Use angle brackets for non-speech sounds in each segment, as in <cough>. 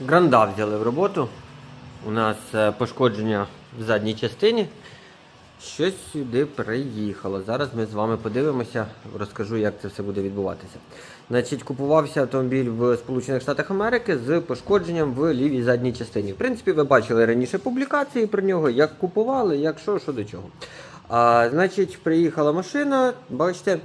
Гранда взяли в роботу. У нас е, пошкодження в задній частині. Щось сюди приїхало. Зараз ми з вами подивимося, розкажу, як це все буде відбуватися. Значить, купувався автомобіль в Сполучених Штатах Америки з пошкодженням в лівій задній частині. В принципі, ви бачили раніше публікації про нього, як купували, як що, що до чого. А, значить, приїхала машина, бачите,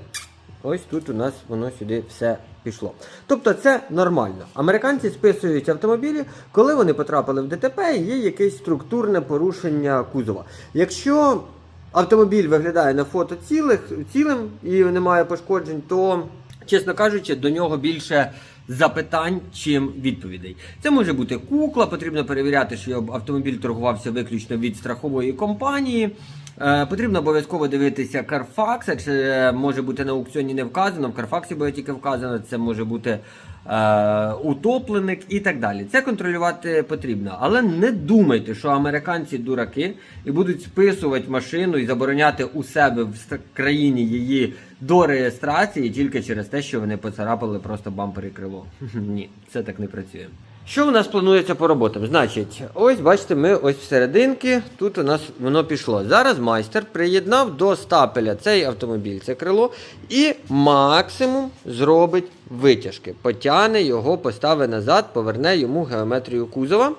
ось тут у нас воно сюди все пішло. Тобто це нормально. Американці списують автомобілі, коли вони потрапили в ДТП є якесь структурне порушення кузова. Якщо автомобіль виглядає на фото цілих, цілим і немає пошкоджень, то, чесно кажучи, до нього більше запитань, чим відповідей. Це може бути кукла, потрібно перевіряти, що автомобіль торгувався виключно від страхової компанії. Е, Потрібно обов'язково дивитися Carfax, чи е, може бути на аукціоні не вказано, в Carfax буде тільки вказано, це може бути е, утопленик і так далі. Це контролювати потрібно. Але не думайте, що американці дураки і будуть списувати машину і забороняти у себе в країні її до реєстрації тільки через те, що вони поцарапали просто бампер і крило. <laughs> Ні, це так не працює. Що у нас планується по роботам? Значить, ось бачите, ми ось всерединки, тут у нас воно пішло. Зараз майстер приєднав до стапеля цей автомобіль, це крило, і максимум зробить витяжки. Потягне його, поставить назад, поверне йому геометрію кузова.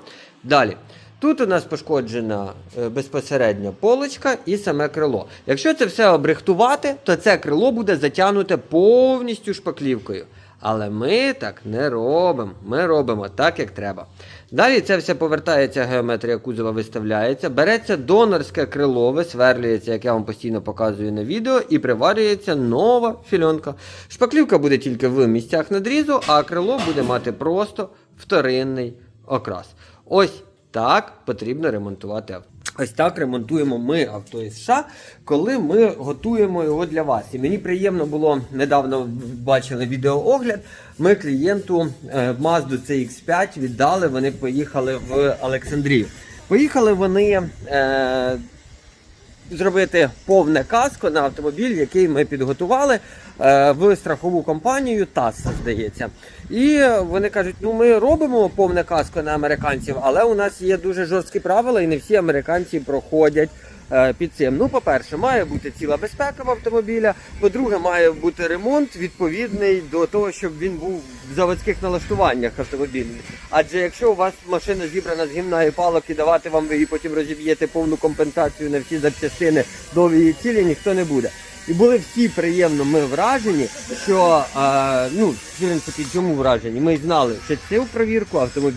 Далі. Тут у нас пошкоджена е, безпосередньо полочка і саме крило. Якщо це все обрихтувати, то це крило буде затягнуте повністю шпаклівкою. Але ми так не робимо. Ми робимо так, як треба. Далі це все повертається, геометрія кузова виставляється, береться донорське крило, висверлюється, як я вам постійно показую на відео, і приварюється нова фільонка. Шпаклівка буде тільки в місцях надрізу, а крило буде мати просто вторинний окрас. Ось так потрібно ремонтувати авто. Ось так ремонтуємо ми авто із США, коли ми готуємо його для вас. І мені приємно було недавно бачили відеоогляд. Ми клієнту е, Mazda CX5 віддали. Вони поїхали в Олександрію. Поїхали вони. Е, зробити повне каско на автомобіль, який ми підготували е, в страхову компанію ТАСС, здається. І вони кажуть: ну ми робимо повне каско на американців, але у нас є дуже жорсткі правила, і не всі американці проходять. Е, Під цим, ну, по-перше, має бути ціла безпека в автомобіля. По-друге, має бути ремонт відповідний до того, щоб він був в заводських налаштуваннях автомобільних. Адже якщо у вас машина зібрана з гімна палок і давати вам ви її потім розіб'єте повну компенсацію на всі запчастини до її цілі, ніхто не буде. І були всі приємно ми вражені, що е, ну в принципі чому вражені? Ми знали, що цю провірку автомобіль.